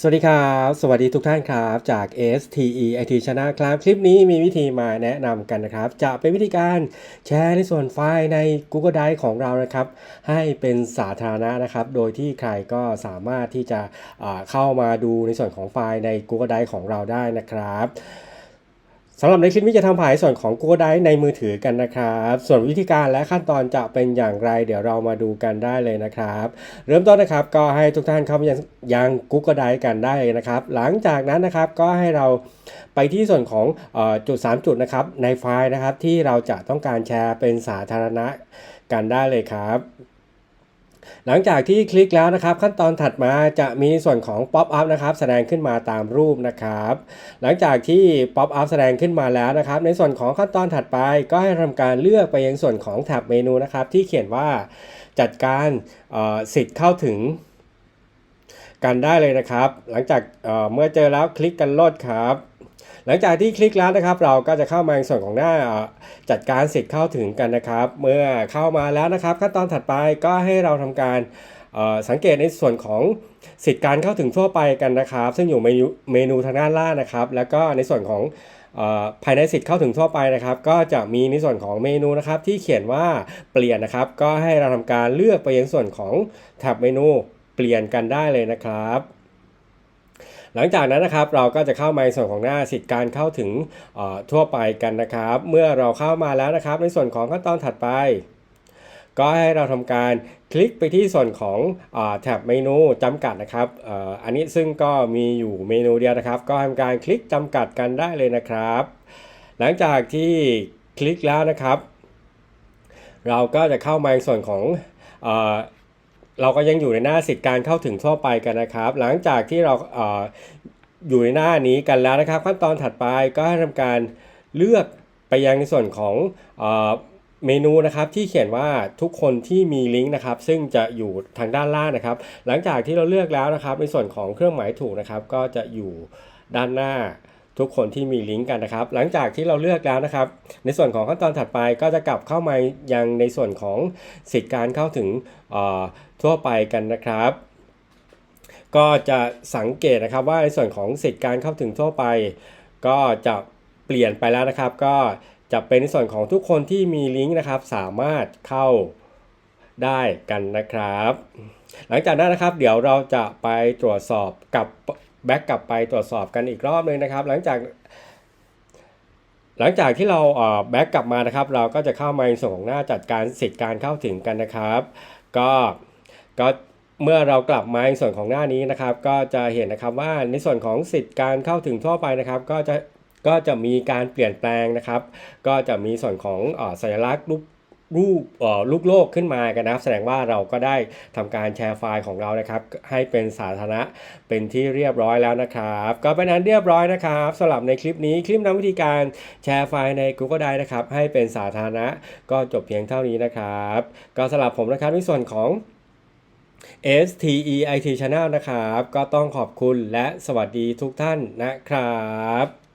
สวัสดีครับ สวัสดีทุกท่านครับ จาก STE IT Channel ครับ คลิปนี้มีวิธีมาแนะนำกันนะครับ จะเป็นวิธีการแชร์ในส่วนไฟล์ใน Google Drive ของเรานะครับ ให้เป็นสาธารณะนะครับ โดยที่ใครก็สามารถที่จะเข้ามาดูในส่วนของไฟล์ใน Google Drive ของเราได้นะครับ สำหรับในคลิปนี้จะทำผานส่วนของ Google Drive ในมือถือกันนะครับ ส่วนวิธีการและขั้นตอนจะเป็นอย่างไร เดี๋ยวเรามาดูกันได้เลยนะครับ เริ่มต้นนะครับก็ให้ทุกท่านเข้ามายังยัง Google Drive กันได้เลยนะครับ หลังจากนั้นนะครับก็ให้เราไปที่ส่วนของออจุด 3 จุดนะครับในไฟล์นะครับที่เราจะต้องการแชร์เป็นสาธารณะกันได้เลยครับ หลังจากที่คลิกแล้วนะครับ ขั้นตอนถัดมาจะมีส่วนของ Pop up นะครับแสดงขึ้นมาตามรูปนะครับ หลังจากที่ Pop up แสดงขึ้นมาแล้วนะครับ ในส่วนของขั้นตอนถัดไปก็ให้ทำการเลือกไปยังส่วนของแท็บเมนูนะครับ ที่เขียนว่าจัดการสิทธิ์เข้าถึงกันได้เลยนะครับ หลังจากเเมื่อเจอแล้วคลิกกันโลดครับ หลังจากที่คลิกแล้วนะครับ เราก็จะเข้ามาในส่วนของหน้าจัดการสิทธิ์เข้าถึงกันนะครับ เมื่อเข้ามาแล้วนะครับ ขั้นตอนถัดไปก็ให้เราทำการสังเกตในส่วนของสิทธิ์การเข้าถึงทั่วไปกันนะครับ ซึ่งอยู่เมนูเมนูทางด้านล่างนะครับ แล้วก็ในส่วนของภายในสิทธิ์เข้าถึงทั่วไปนะครับ ก็จะมีในส่วนของเมนูนะครับ ที่เขียนว่าเปลี่ยนนะครับ ก็ให้เราทำการเลือกไปยังส่วนของแท็บเมนูเปลี่ยนกันได้เลยนะครับ หลังจากนั้นนะครับเราก็จะเข้ามาในส่วนของหน้าสิทธิการเข้าถึงทั่วไปกันนะครับ เมื่อเราเข้ามาแล้วนะครับ ในส่วนของขั้นตอนถัดไป ก็ให้เราทำการคลิกไปที่ส่วนของอแท็บเมนูจำกัดนะครับอออันนี้ซึ่งก็มีอยู่เมนูเดียวนะครับ ก็ทำการคลิกจำกัดกันได้เลยนะครับ หลังจากที่คลิกแล้วนะครับ เราก็จะเข้ามาในส่วนของ เราก็ยังอยู่ในหน้าสิทธิ์การเข้าถึงทั่วไปกันนะครับ หลังจากที่เราเอออยู่ในหน้านี้กันแล้วนะครับ ขั้นตอนถัดไปก็ให้ทำการเลือกไปยังในส่วนของเออเมนูนะครับที่เขียนว่าทุกคนที่มีลิงก์นะครับ ซึ่งจะอยู่ทางด้านล่างนะครับ หลังจากที่เราเลือกแล้วนะครับ ในส่วนของเครื่องหมายถูกนะครับ ก็จะอยู่ด้านหน้า ทุกคนที่มีลิงก์กันนะครับ หลังจากที่เราเลือกแล้วนะครับ ในส่วนของขั้นตอนถัดไปก็จะกลับเข้ามายังในส่วนของสิทธิการเข้าถึงอ่อทั่วไปกันนะครับ ก็จะสังเกตนะครับว่าในส่วนของสิทธิการเข้าถึงทั่วไป ก็จะเปลี่ยนไปแล้วนะครับ ก็จะเป็นในส่วนของทุกคนที่มีลิงก์นะครับ สามารถเข้าได้กันนะครับ หลังจากนั้นนะครับ เดี๋ยวเราจะไปตรวจสอบกับ แบ็กกลับไปตรวจสอบกันอีกรอบหนึงนะครับ หลังจากหลังจากที่เราแบ็กกลับมานะครับ เราก็จะเข้ามาในส่วนของหน้าจัดการสิทธิการเข้าถึงกันนะครับ ก็ก็เมื่อเรากลับมาในส่วนของหน้านี้นะครับ ก็จะเห็นนะครับว่าในส่วนของสิทธิการเข้าถึงทั่วไปนะครับ ก็จะก็จะมีการเปลี่ยนแปลงนะครับ ก็จะมีส่วนของอ่อสัญลักษณ์รูป รูปลูกโลกขึ้นมากันนะครับ แสดงว่าเราก็ได้ทำการแชร์ไฟล์ของเรานะครับ ให้เป็นสาธารณะเป็นที่เรียบร้อยแล้วนะครับ ก็เป็นอันเรียบร้อยนะครับสำหรับในคลิปนี้คลิปนำวิธีการแชร์ไฟล์ใน Google Drive นะครับ ให้เป็นสาธารณะก็จบเพียงเท่านี้นะครับ ก็สำหรับผมนะครับในส่วนของ STE IT Channel นะครับ ก็ต้องขอบคุณและสวัสดีทุกท่านนะครับ